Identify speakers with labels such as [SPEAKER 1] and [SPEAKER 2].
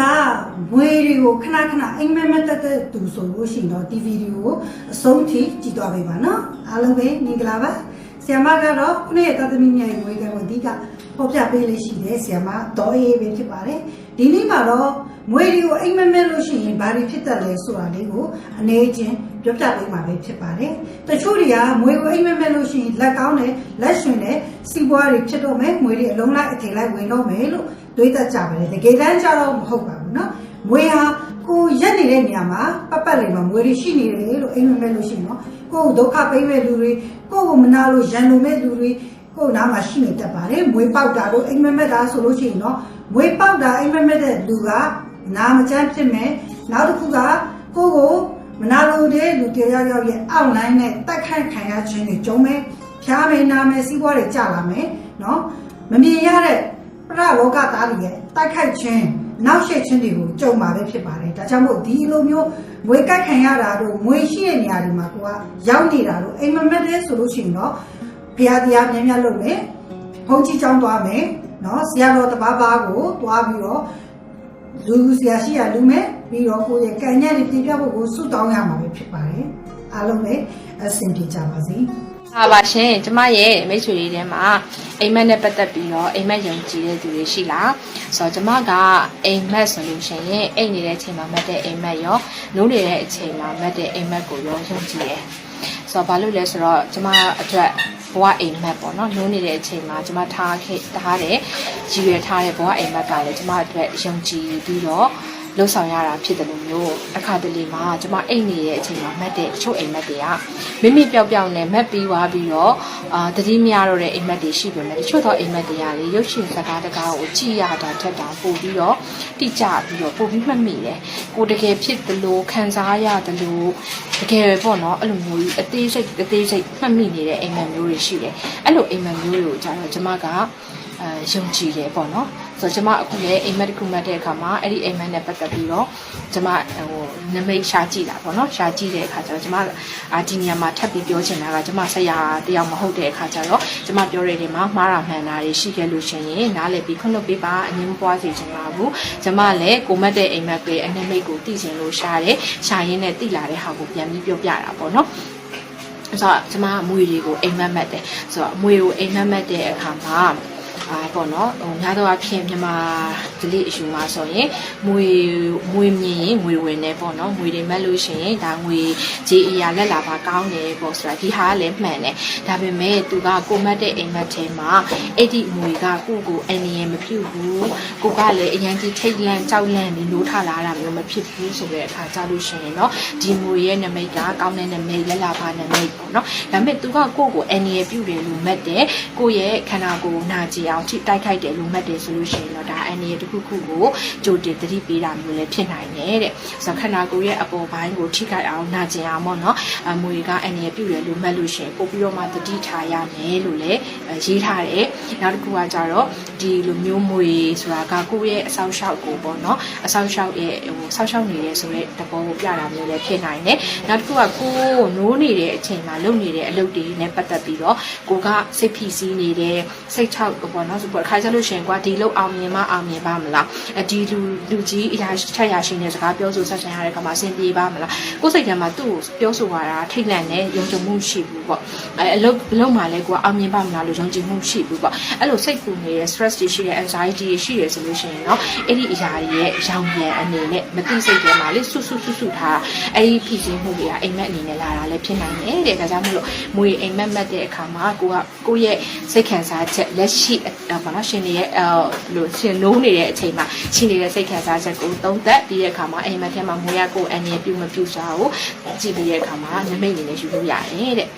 [SPEAKER 1] ကမွေတွေကိုခဏခဏအိမ်မက်မက်တက်တက်သူဆိုလို့ရှိရင်တော့ဒီဗီဒီယိုကိုအဆုံးထိကြည့်သွားပေးပါနော်အားလုံးပဲမင်္ဂလာပါ ဆီယမကတော့ခုနေ့တာသမီမြိုင်ဝေကံကိုအဓိကပေါ်ပြပေးလေးရှိတယ်ဆီယမတော့အေးပဲဖြစ်ပါတယ်ဒီနေ့မှာတော့မွေတွေကိုအိမ်မက်မက်လို့ရှိရင်ဘာတွေဖြစ်တတ်လဲဆိုတာလေးကိုအနေချင်းပြောပြပေးမှာပဲဖြစ်ပါတယ်တချို့တွေကမွေကိုအိမ်မက်မက်လို့ရှိရင်လက်ကောင်းတယ်လက်ရှင်တယ်စီးပွားတွေဖြစ်တော့မယ်မွေတွေအလုံးလိုက်အထည်လိုက်ဝင်တော့မယ်လို့တွေးတတ်ကြပါတယ်တကယ်တမ်းကျတော့မဟုတ်ပါဘူးเนาะမွေဟာ ကိုရက်နေတဲ့နေရာမှာပတ်ပတ်လေးမှာငွေတွေရှိနေတယ်လို့အိမ်မမဲ့လို့ရှိနော်ကိုဒုက္ခပိမဲ့လူတွေကိုကိုမနာလို့ရန်လိုမဲ့လူတွေကိုနားမှာရှိနေတတ်ပါတယ်ငွေပေါက်တာလို့အိမ်မမဲ့တာဆိုလို့ရှိရင်နော်ငွေပေါက်တာအိမ်မမဲ့တဲ့လူကနာမကျန်းဖြစ်မယ်နောက်တစ်ခုကကိုကိုမနာလိုတဲ့လူတယောက်ယောက်ရဲ့ online နဲ့တက်ခန့်ခံရခြင်းတွေကြုံမယ်ဖျားမယ်နာမယ်စီးပွားတွေကြလာမယ်နော်မမြင်ရတဲ့ပရလောကသားတွေရဲ့တိုက်ခိုက်ခြင်း နောက်ရှက်ခြင်းတွေကိုကြုံမှာပဲဖြစ်ပါတယ်ဒါကြောင့်မို့ဒီလိုမျိုးငွေကတ်ခံရတာတို့ငွေရှိတဲ့နေရာတွေမှာကိုကရောက်နေတာတို့အိမ်မမက်လဲဆိုလို့ရှိရင်တော့ဖရာတရားများများလုပ်မယ်ဘုန်းကြီးကျောင်းသွားမယ်နော်ဆရာတော်တပါးပါးကိုသွားပြီးတော့လူဆရာရှိရလူမဲ့ပြီးတော့ကိုယ့်ရဲ့ကံညက်တွေပြပြဖို့ကိုဆုတောင်းရမှာပဲဖြစ်ပါတယ်အားလုံးပဲအဆင်ပြေကြပါစေ
[SPEAKER 2] ဟာပါရှင်ကျမရဲ့မိတ်ဆွေတွေထဲမှာအိမ်မက်နဲ့ပတ်သက်ပြီးတော့အိမ်မက်ယုံကြည်တဲ့သူတွေရှိလားဆိုတော့ကျမကအိမ်မက်ဆိုလို့ရှိရင်အိမ်နေတဲ့အချိန်မှာမတ်တဲ့အိမ်မက်ရောနိုးနေတဲ့အချိန်မှာမတ်တဲ့အိမ်မက်ကိုရောယုံကြည်တယ်ဆိုတော့ဘာလို့လဲဆိုတော့ကျမအတွက်ဘဝအိမ်မက်ပေါ့နော်နိုးနေတဲ့အချိန်မှာကျမထားခဲ့ထားတဲ့ရည်ရွယ်ထားတဲ့ဘဝအိမ်မက်ကလည်းကျမအတွက်ယုံကြည်ပြီးတော့ လှုပ်ဆောင်ရတာဖြစ်တယ်လို့မျိုးအခါတလေမှာကျမအိတ်နေတဲ့အချိန်မှာမတ်တဲ့တချို့အိမ်မက်တွေကမိမိပျောက်ပျောက်နဲ့မက်ပြီးသွားပြီးတော့အာတတိမရတော့တဲ့အိမ်မက်တွေရှိပေမဲ့တချို့သောအိမ်မက်တွေကလေရုပ်ရှင်စကားတကားကိုကြည်ရတာထက်တောင်ပို့ပြီးတော့တိကျပြီးတော့ပို့ပြီးမှတ်မိတယ်ကိုတကယ်ဖြစ်တယ်လို့ခံစားရတယ်လို့တကယ်ပဲပေါ့နော်အဲ့လိုမျိုးကြီးအသေးစိတ်အသေးစိတ်မှတ်မိနေတဲ့အိမ်မက်မျိုးတွေရှိတယ်အဲ့လိုအိမ်မက်မျိုးတွေကိုကျတော့ကျမက အဲယုံကြည်တယ်ပေါ့နော်ဆိုတော့ကျမအခုလည်းအိမ်မက်တစ်ခုမှတ်တဲ့အခါမှာအဲ့ဒီအိမ်မက်နဲ့ပတ်သက်ပြီးတော့ကျမဟိုနမိတ်ရှာကြည့်တာပေါ့နော်ရှာကြည့်တဲ့အခါကျတော့ကျမအာဒီနေရာမှာထပ်ပြီးပြောချင်တာကကျမဆက်ရတယောက်မဟုတ်တဲ့အခါကျတော့ကျမပြောတဲ့နေမှာမှားတာမှန်တာတွေရှိခဲ့လို့ရှင်ရင်နားလည်ပြီးခွင့်လွှတ်ပေးပါအငင်းမပွားစေချင်ပါဘူးကျမလည်းကိုမတ်တဲ့အိမ်မက်ပဲအနမိတ်ကိုသိချင်လို့ရှာတယ်ရှာရင်းနဲ့သိလာတဲ့ဟာကိုပြန်ပြီးပြောပြတာပေါ့နော်ဆိုတော့ကျမအမွေတွေကိုအိမ်မက်မက်တယ်ဆိုတော့အမွေကိုအိမ်မက်မက်တဲ့အခါမှာ အာပေါ့နော်ဟိုများသောအားဖြင့်မြန်မာဒလိအယူမှာဆိုရင်မွေမွေမြင်ရင်ငွေဝင်နေပေါ့နော်ငွေတွေမက်လို့ရှိရင်ဒါငွေကြေးအရာလက်လာပါကောင်းတယ်ပေါ့ဆိုတာဒီဟာကလည်းမှန်တယ်ဒါပေမဲ့သူကကိုမတ်တဲ့အိမ်မက်ထဲမှာအဲ့ဒီငွေကကိုကိုအန်နီယမဖြစ်ဘူးကိုကလည်းအရန်ကြီးထိတ်လန့်ကြောက်လန့်ပြီးနိုးထလာတာမျိုးမဖြစ်ဘူးဆိုတဲ့အခါကြလို့ရှိရင်เนาะဒီငွေရဲ့နမိတ်ကကောင်းတဲ့နမိတ်လက်လာပါနမိတ်ပေါ့နော်ဒါပေမဲ့သူကကိုကိုအန်နီယပြုတ်တယ်လို့မှတ်တယ်ကိုရဲ့ခန္ဓာကိုယ်နာကြည်အောင် ်ထိတိုက်ခိုက်တယ်လို့မှတ်တယ်ဆိုလို့ရှိရင်တော့ဒါအန်နီယတစ်ခုခုကိုကြိုတင်သတိပေးတာမျိုးလည်းဖြစ်နိုင်တယ်တဲ့ဆိုတော့ခန္ဓာကိုယ်ရဲ့အပေါ်ပိုင်းကိုထိခိုက်အောင်နာကျင်အောင်ပေါ့နော်အမွေကအန်နီယပြုတ်တယ်လို့မှတ်လို့ရှိရင်ပို့ပြီးတော့မှသတိထားရမယ်လို့လည်းရေးထားတယ်နောက်တစ်ခုကကြတော့ဒီလိုမျိုးမွေဆိုတာကကိုယ့်ရဲ့အဆောက်အအုံကိုပေါ့နော်အဆောက်အအုံရဲ့ဟိုဆောက်ရှောက်နေရဲဆိုတဲ့တဘောကိုပြတာမျိုးလည်းဖြစ်နိုင်တယ်နောက်တစ်ခုကကိုယ်နိုးနေတဲ့အချိန်မှာလုပ်နေတဲ့အလုပ်တွေနဲ့ပတ်သက်ပြီးတော့ကိုကစိတ်ဖိစီးနေတယ်စိတ်ချောက်ပေါ့ပေါ့နော်ဆိုတော့တစ်ခါကျလို့ရှင်ကွာဒီလောက်အောင်မြင်မအောင်မြင်ပါမလားဒီလူလူကြီးအရာထက်ရရှိနေစကားပြောဆိုဆက်ဆံရတဲ့ခါမှာအဆင်ပြေပါမလားကိုယ်စိတ်ထဲမှာသူ့ကိုပြောဆိုရတာထိတ်လန့်နေယုံကြည်မှုရှိဘူးပေါ့အဲအလုပ်အလုပ်မှာလည်းကွာအောင်မြင်ပါမလားလို့ယုံကြည်မှုရှိဘူးပေါ့အဲ့လိုစိတ်ပူနေတဲ့ stress တွေရှိတဲ့ anxiety တွေရှိတယ်ဆိုလို့ရှိရင်တော့အဲ့ဒီအရာတွေရဲ့ရောင်ပြန်အနေနဲ့မသိစိတ်ထဲမှာလေဆွဆွဆွဆွထားအဲ့ဒီဖြစ်ခြင်းမှုတွေကအိမ်မက်အနေနဲ့လာတာလည်းဖြစ်နိုင်တယ်တဲ့ဒါကြောင့်မလို့မွေအိမ်မက်မက်တဲ့အခါမှာကိုကကိုယ့်ရဲ့စိတ်ခံစားချက်လက်ရှိအဘာလို့ရှင်နေရဲ့အဲလို့ရှင်နိုးနေတဲ့အချိန်မှာရှင်နေတဲ့စိတ်ခံစားချက်ကိုသုံးသက်ပြီးတဲ့အခါမှာအိမ်မက်ထဲမှာမွေရကိုအနေပြုမပြုစားကိုကြည့်ပြီးတဲ့အခါမှာနမိတ်အနေနဲ့ယူလို့ရတယ်တဲ့